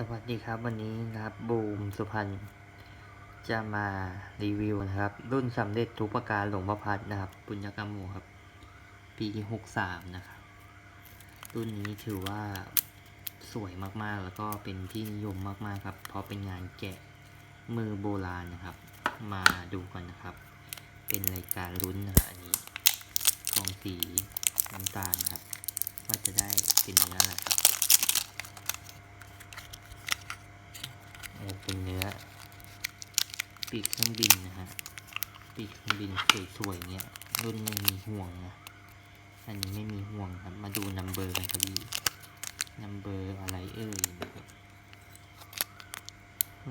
สวัสดีครับวันนี้นะครับบูมสุพรรณจะมารีวิวนะครับ รุ่นสำเร็จทุกประการหลวงพ่อพัดนะครับ ปุญญกรรมหมูครับ ปีหกสามนะครับ รุ่นนี้ถือว่าสวยมากๆแล้วก็เป็นที่นิยมมากๆครับ เพราะเป็นงานแกะมือโบราณนะครับ มาดูกันนะครับ เป็นรายการลุ้นนะครับอันนี้กองสีน้ำตาลครับ ว่าจะได้เป็นเนื้ออะไรครับ เป็นเนื้อปีกเครื่องบินนะฮะปีกเครื่องบินสวยๆเนี้ยรุ่นไม่มีห่วงนะอันนี้ไม่มีห่วงครับมาดูนัมเบอร์กันครับพี่นัมเบอร์อะไรเอ่ยนะครับ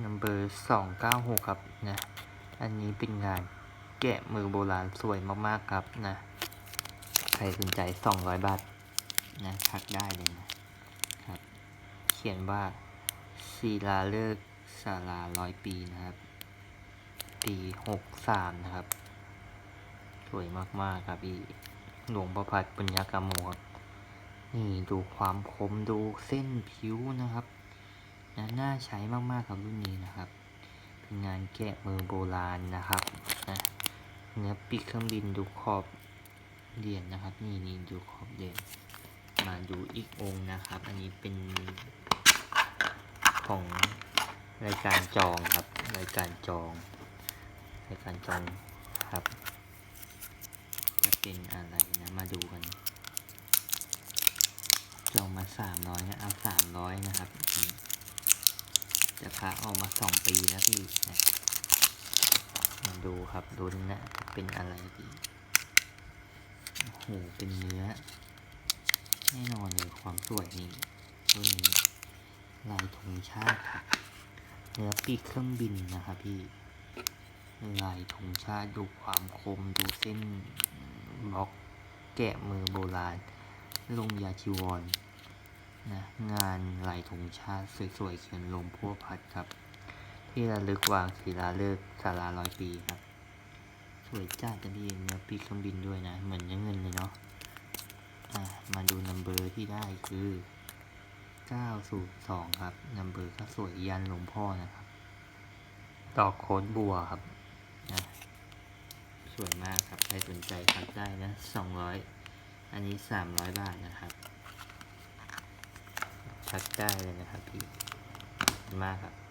นัมเบอร์สองเก้าหกครับนะอันนี้เป็นงานแกะมือโบราณสวยมากๆครับนะใครสนใจสองร้อยบาทนะทักได้เลยนะครับ เขียนว่าศิลาฤกษ์ ศาลาร้อยปีนะครับ ปีหกสามนะครับ สวยมากๆครับพี่หลวงประพัดปุญญากรรมโมครับนี่ดูความคมดูเส้นผิวนะครับนะน่าใช้มากๆครับรุ่นนี้นะครับ เป็นงานแกะมือโบราณนะครับนะเนื้อปีกเครื่องบินดูขอบเหรียญนะครับ นี่นี่ดูขอบเหรียญมาดูอีกองนะครับ อันนี้เป็นของ รายการจองครับ รายการจองรายการจองครับ จะเป็นอะไรนะมาดูกัน จองมาสามร้อยนะเอาสามร้อยนะครับจะพาออกมาสองปีแล้วพี่นะมาดูครับลุ้นนะจะเป็นอะไรดีโอ้โหเป็นเนื้อ แน่นอนเลยความสวยนี่รุ่นนี้ลายธงชาติครับ เนื้อปีกเครื่องบินนะครับพี่ลายธงชาติดูความคมดูเส้นบล็อกแกะมือโบราณ ลงยาชิวรนะงานลายธงชาติสวยๆเขียนลงพัวพัดครับ ที่ระลึกวางศิลาฤกษ์ศาลาร้อยปีครับ สวยจ้าจะพี่เนื้อปีกเครื่องบินด้วยนะ เหมือนเนื้อเงินเลยเนาะอะมาดูนัมเบอร์ที่ได้คือ 902 ครับนัมเบอร์ก็สวยยันหลวงพ่อนะครับ ดอกโค้ดบัวครับนะสวยมากครับ ใครสนใจทักได้นะ 200 อันนี้ 300 บาทนะครับทักได้เลยนะครับพี่มากครับ